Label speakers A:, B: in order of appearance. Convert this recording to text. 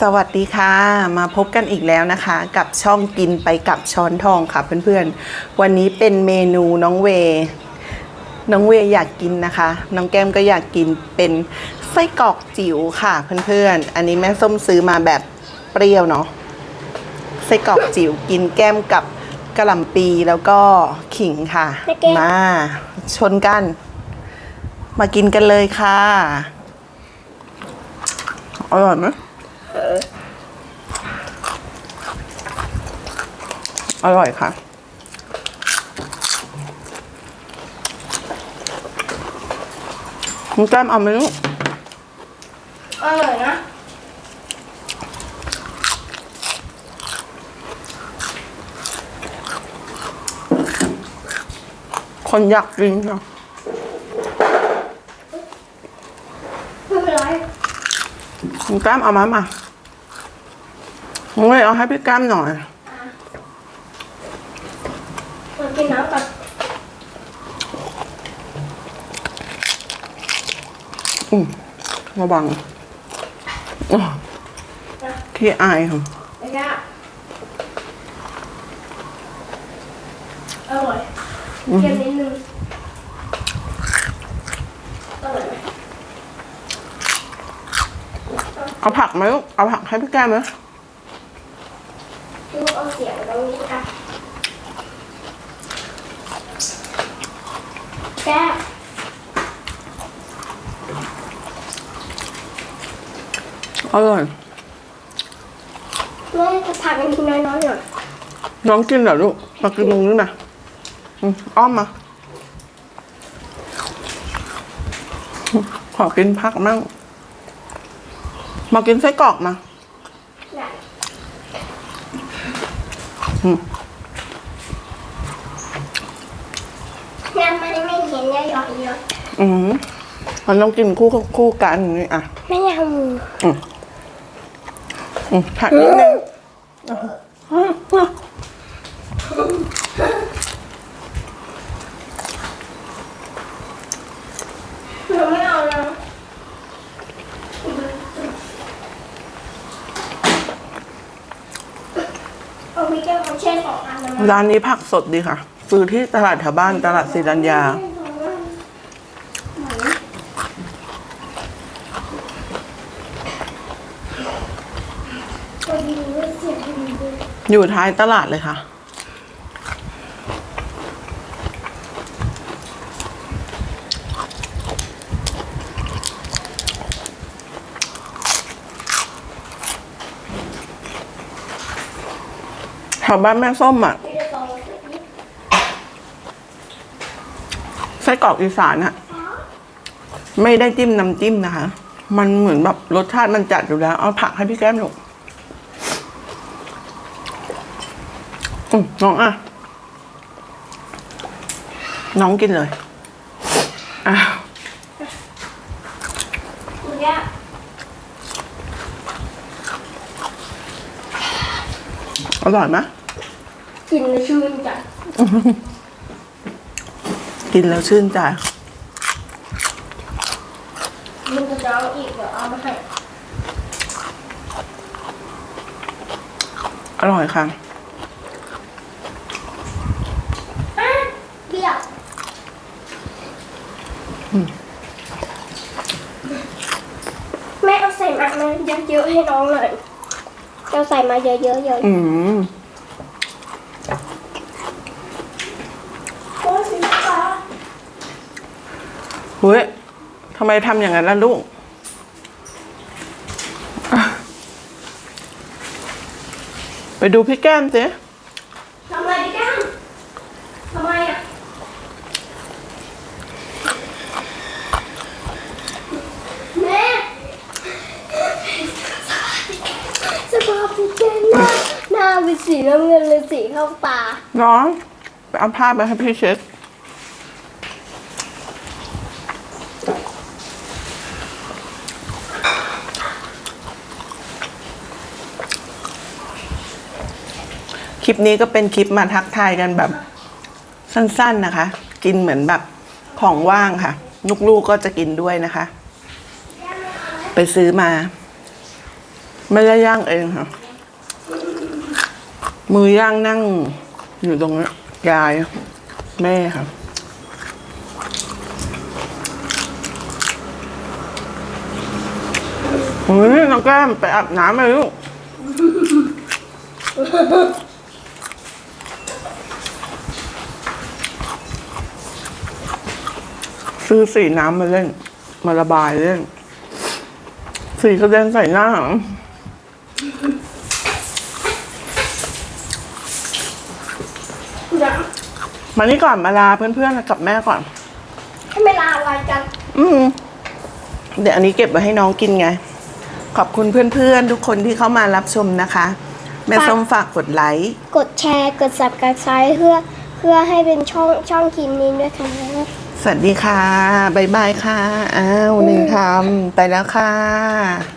A: สวัสดีค่ะ มาพบกันอีกแล้วนะคะ กับช่องกินไปกับช้อนทองค่ะเพื่อนๆ วันนี้เป็นเมนูน้องเว น้องเวอยากกินนะคะ น้องแก้มก็อยากกินเป็นไส้กรอกจิ๋วค่ะเพื่อนๆ อันนี้แม่ส้มซื้อมาแบบเปรี้ยวเนาะไส้กรอกจิ๋วกินแก้มกับกระหล่ำปีแล้วก็ขิงค่ะ
B: แล้วแก้ม
A: มาชนกัน มากินกันเลยค่ะอร่อยไหม อร่อยค่ะคุณแก้มเอาไหมลูก
B: อร่อยนะ
A: คนอยากกินค่ะ
B: ไม่เป็นไร
A: คุณแก้มเอามามา เฮ้ยเอาให้พี่แก้มหน่อย
B: มากินน้ำกับ
A: ระวังอ้อขี้อายค่ะ
B: ไอ้ย่าอร่อยเค็มนิดนึงอร่อยไหม
A: เอาผักไหมลูกเอาผักให้พี่แก้มไหม
B: ลูกเอาเสียงตรงนี้อะ แก้
A: อร่อย
B: แม่จะผักกันทีน้อยๆหน่อย
A: น้องกินเหรอลูกมากินตรงนี้นะอืมอ้อมมา ขอกินผักมั่งมากินไส้กรอกมา
B: ได้
A: อืม
B: แม่ไม่ไม่เห็นเยอะๆเย อะ
A: อืมมันต้องกินคู่คู่กันอย่างนี่อะ
B: ไม่อยากมือ
A: อืมผักนิดนึง
B: หนูไม่เอาแล้วเอาพี่แก้วเอาเช่นสองอันนะ
A: ร้านนี้ผักสดดีค่ะ ซื้อที่ตลาดแถวบ้านตลาดศิรัญญา อยู่ท้ายตลาดเลยค่ะ แถวบ้านแม่ส้มอะไส้กรอกอีสานอะไม่ได้จิ้มน้ำจิ้มนะคะ มันเหมือนแบบรสชาติมันจัดอยู่แล้ว เอาผักให้พี่แก้มหนูกอืม น้องอะ น้องกินเลยอะ
B: คุณย่า
A: อร่อยไหม
B: กินแล้วชื่นใจ
A: กินแล้วชื่นใจ
B: มันจะร้องอีกเดี๋ยวเอามาให้
A: อร่อยค่ะ
B: อะเบี้ยว แม่เอาใส่มามาเยอะๆให้น้องหน่อยเอาใส่มาเยอะๆเยอะ
A: อืม
B: โอ้ยสีฟ้า
A: เฮ้ยทำไมทำอย่างนั้นล่ะลูกอะไปดูพี่แก้มสิ
B: ทำอะไรดิแก้มทำไมอะแม่สภาพพี่แก้มหน้าหน้าเป็นสีน้ำเงินเลยสีเข้าตา
A: น้องไปเอาผ้าไปให้พี่เช็ดคลิปนี้ก็เป็นคลิปมาทักทายกันแบบสั้นๆนะคะ กินเหมือนแบบของว่างค่ะ ลูกๆก็จะกินด้วยนะคะ ไปซื้อมา ไม่ได้ย่างเองค่ะ มือย่างนั่ง อยู่ตรงนี้ยาย แม่ค่ะเฮ้ยน้องแก้มไปอาบน้ำเลยลูกซื้อสีน้ำมาเล่น มาระบายเล่น สีกระเด็นใส่หน้า
B: เดี๋ยว
A: มานี่ก่อนมาลาเพื่อนๆกับแม่ก่อน
B: ให้เวลาอะไรกัน
A: อืมเดี๋ยวอันนี้เก็บไว้ให้น้องกินไง ขอบคุณเพื่อนๆ ทุกคนที่เข้ามารับชมนะคะ แม่ส้มฝากกดไลค์
B: กดแชร์กด subscribe เพื่อเพื่อให้เป็นช่องช่องคิมนี้ด้วยค่ะ
A: สวัสดีค่ะ บ๊ายบายค่ะ อ้าวหนึ่งคำไปแล้วค่ะ